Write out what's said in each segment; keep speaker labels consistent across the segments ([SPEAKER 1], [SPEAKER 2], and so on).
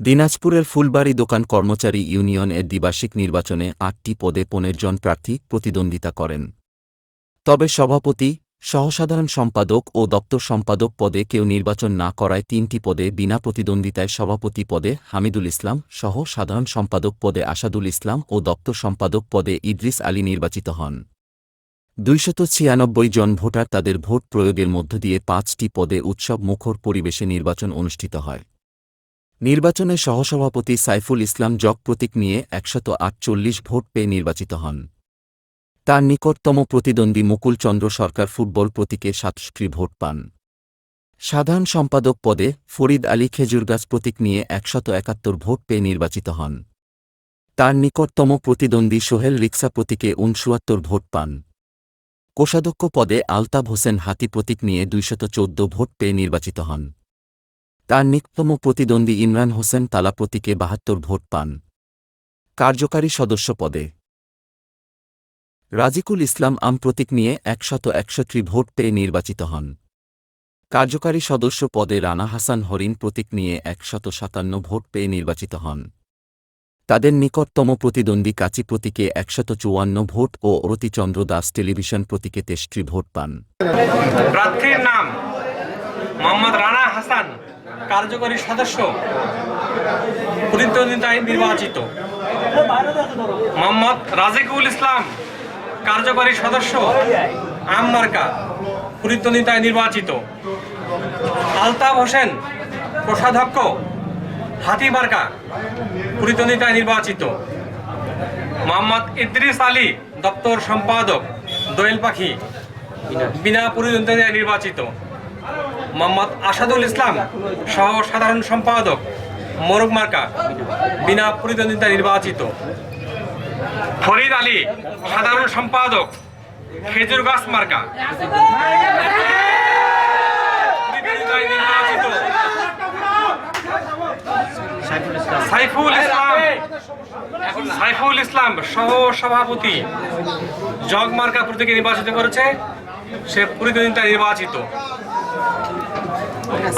[SPEAKER 1] দিনাজপুরের ফুলবাড়ি দোকান কর্মচারী ইউনিয়নের দ্বিবার্ষিক নির্বাচনে আটটি পদে পনেরো জন প্রার্থী প্রতিদ্বন্দ্বিতা করেন। তবে সভাপতি, সহসাধারণ সম্পাদক ও দপ্তর সম্পাদক পদে কেউ নির্বাচন না করায় তিনটি পদে বিনা প্রতিদ্বন্দ্বিতায় সভাপতি পদে হামিদুল ইসলাম সহ সাধারণ সম্পাদক পদে আসাদুল ইসলাম ও দপ্তর সম্পাদক পদে ইদ্রিস আলী নির্বাচিত হন। দুইশত ছিয়ানব্বই জন ভোটার তাদের ভোট প্রয়োগের মধ্য দিয়ে পাঁচটি পদে উৎসব মুখর পরিবেশে নির্বাচন অনুষ্ঠিত হয়। নির্বাচনে সহসভাপতি সাইফুল ইসলাম জগ প্রতীক নিয়ে একশত আটচল্লিশ ভোট পেয়ে নির্বাচিত হন। তার নিকটতম প্রতিদ্বন্দ্বী মুকুল চন্দ্র সরকার ফুটবল প্রতীকে সাতষট্টি ভোট পান। সাধারণ সম্পাদক পদে ফরিদ আলী খেজুরগাছ প্রতীক নিয়ে একশত একাত্তর ভোট পেয়ে নির্বাচিত হন। তার নিকটতম প্রতিদ্বন্দ্বী সোহেল রিক্সা প্রতীকে উনসুয়াত্তর ভোট পান। কোষাধ্যক্ষ পদে আলতাব হোসেন হাতি প্রতীক নিয়ে দুইশত চোদ্দ ভোট পেয়ে নির্বাচিত হন। তার নিকটতম প্রতিদ্বন্দ্বী ইমরান হোসেন তালা প্রতীকে বাহাত্তর ভোট পান। কার্যকারী সদস্য পদে রাজিকুল ইসলাম আম প্রতীক নিয়ে একশত একষট্টি ভোট পেয়ে নির্বাচিত হন। কার্যকারী সদস্য পদে রানা হাসান হরিণ প্রতীক নিয়ে একশত সাতান্ন ভোট পেয়ে নির্বাচিত হন। তাদের নিকটতম প্রতিদ্বন্দ্বী কাচি প্রতীকে একশত চুয়ান্ন ভোট ও অরতিচন্দ্র দাস টেলিভিশন প্রতীকে তেষ্টি ভোট পান।
[SPEAKER 2] প্রার্থীর নাম মোহাম্মদ রানা হাসান, কার্যকরী সদস্য প্রতিদ্বন্দ্বিতায় নির্বাচিত। মোহাম্মদ রাজিকুল ইসলাম, কার্যকরী সদস্য আম মার্কা প্রতিদ্বন্দ্বিতায় নির্বাচিত। আলতাফ হোসেন, কোষাধ্যক্ষ হাতি মার্কা প্রতিদ্বন্দ্বিতায় নির্বাচিত। মোহাম্মদ ইদ্রিস আলী, দপ্তর সম্পাদক, দোয়েল পাখি, বিনা প্রতিদ্বন্দ্বিতায় নির্বাচিত। মোহাম্মদ আসাদুল ইসলাম সহ সাধারণ সম্পাদক মোরগ মার্কা, বিনা প্রতিদ্বন্দ্বিতায় নির্বাচিত। ফরিদ আলী, সাধারণ সম্পাদক, খেজুর গাছ মার্কা। নির্বাচিত। সাইফুল ইসলাম। সাইফুল ইসলাম। সহ সভাপতি জগ মার্কা প্রতীকে নির্বাচিত করেছে। সে প্রতিদ্বন্দ্বিতা নির্বাচিত।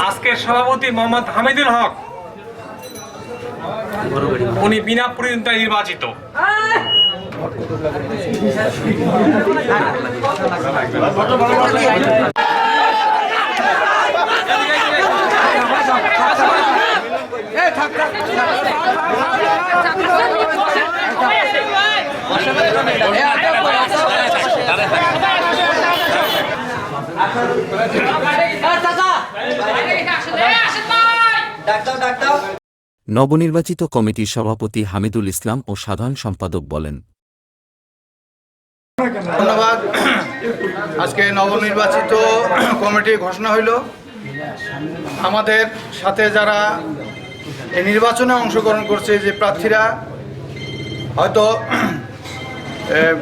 [SPEAKER 2] আজকের সভাপতি মোহাম্মদ হামিদুল হক। উনি বিনা প্রতিদ্বন্দ্বিতায় নির্বাচিত।
[SPEAKER 1] নবনির্বাচিত কমিটির সভাপতি হামিদুল ইসলাম ও সাধারণ সম্পাদক বলেন।
[SPEAKER 3] ধন্যবাদ। আজকে নবনির্বাচিত কমিটি ঘোষণা হইল। আমাদের সাথে যারা এই নির্বাচনে অংশগ্রহণ করছে যে প্রার্থীরা হয়তো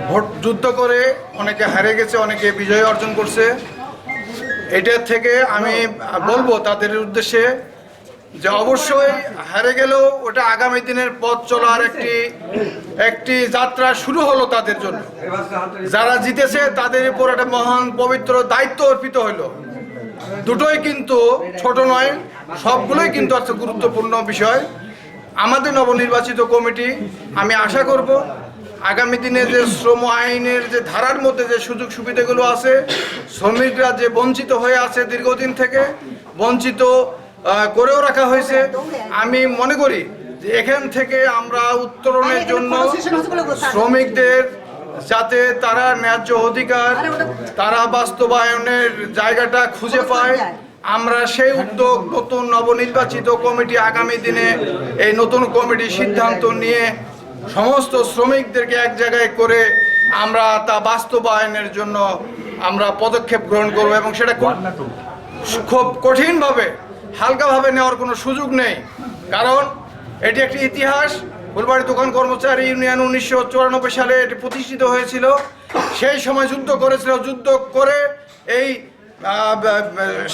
[SPEAKER 3] ভোট যুদ্ধ করে অনেকে হারে গেছে, অনেকে বিজয় অর্জন করছে। এটার থেকে আমি বলব তাদের উদ্দেশ্যে যে অবশ্যই হারে গেলেও ওটা আগামী দিনের পথ চলার একটি একটি যাত্রা শুরু হলো তাদের জন্য। যারা জিতেছে তাদের উপর একটা মহান পবিত্র দায়িত্ব অর্পিত হলো। দুটোই কিন্তু ছোট নয় সবগুলোই কিন্তু একটা গুরুত্বপূর্ণ বিষয়। আমাদের নবনির্বাচিত কমিটি আমি আশা করব আগামী দিনে যে শ্রম আইনের যে ধারার মধ্যে যে সুযোগ সুবিধাগুলো আছে শ্রমিকরা যে বঞ্চিত হয়ে আছে দীর্ঘদিন থেকে বঞ্চিত করেও রাখা হয়েছে। আমি মনে করি যে এখান থেকে আমরা উত্তরণের জন্য শ্রমিকদের যাতে তারা ন্যায্য অধিকার তারা বাস্তবায়নের জায়গাটা খুঁজে পায়। আমরা সেই উদ্যোগ নতুন নবনির্বাচিত কমিটি আগামী দিনে এই নতুন কমিটি সিদ্ধান্ত নিয়ে সমস্ত শ্রমিকদেরকে এক জায়গায় করে আমরা তা বাস্তবায়নের জন্য আমরা পদক্ষেপ গ্রহণ করব এবং সেটা খুব খুব কঠিনভাবে হালকাভাবে নেওয়ার কোনো সুযোগ নেই। কারণ এটি একটি ইতিহাস ফুলবাড়ি দোকান কর্মচারী ইউনিয়ন উনিশশো চুরানব্বই সালে এটি প্রতিষ্ঠিত হয়েছিল। সেই সময় যুদ্ধ করেছিল। যুদ্ধ করে এই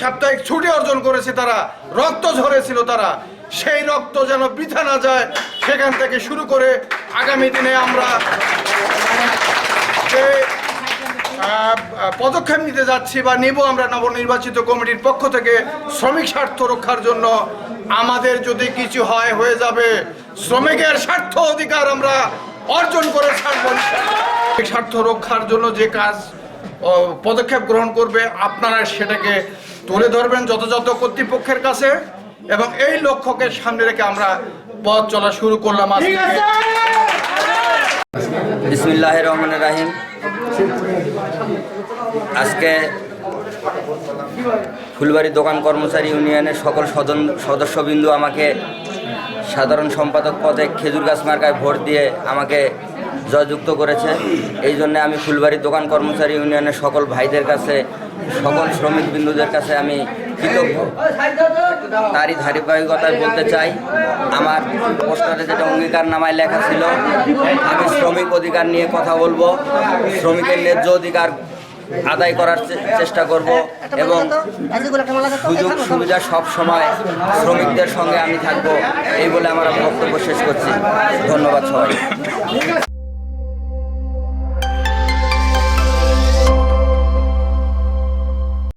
[SPEAKER 3] সাপ্তাহিক ছুটি অর্জন করেছে তারা। রক্ত ঝরেছিল তারা। সেই রক্ত যেন বৃথা না যায়, সেখান থেকে শুরু করে আগামী দিনে আমরা যে পদক্ষেপ নিতে যাচ্ছি বা নেব আমরা নবনির্বাচিত কমিটির পক্ষ থেকে শ্রমিক স্বার্থ রক্ষার জন্য আমাদের যদি কিছু হয় হয়ে যাবে। শ্রমিকের স্বার্থ অধিকার আমরা অর্জন করে ছাড়ব স্বার্থ রক্ষার জন্য যে কাজ ও, পদক্ষেপ গ্রহণ করবে আপনারা সেটাকে তুলে ধরবেন যথাযথ কর্তৃপক্ষের কাছে এবং এই লক্ষ্যকে সামনে রেখে আমরা পথ চলা শুরু করলাম
[SPEAKER 4] রহমান রাহিম। আজকে ফুলবাড়ি দোকান কর্মচারী ইউনিয়নের সকল সদন সদস্যবিন্দু আমাকে সাধারণ সম্পাদক পদে খেজুর গাছ মার্কায় ভোট দিয়ে আমাকে জয়যুক্ত করেছে। এই জন্য আমি ফুলবাড়ি দোকান কর্মচারী ইউনিয়নের সকল ভাইদের কাছে, সকল শ্রমিক বিন্দুদের কাছে আমি তারই ধারাবাহিকতায় বলতে চাই, আমার পোস্টারে যেটা অঙ্গীকার নামায় লেখা ছিল, আমি শ্রমিক অধিকার নিয়ে কথা বলব, শ্রমিকের ন্যায্য অধিকার আদায় করার চেষ্টা করব এবং সুযোগ সুবিধা সব সময় শ্রমিকদের সঙ্গে আমি থাকব, এই বলে আমার বক্তব্য শেষ করছি। ধন্যবাদ সবাই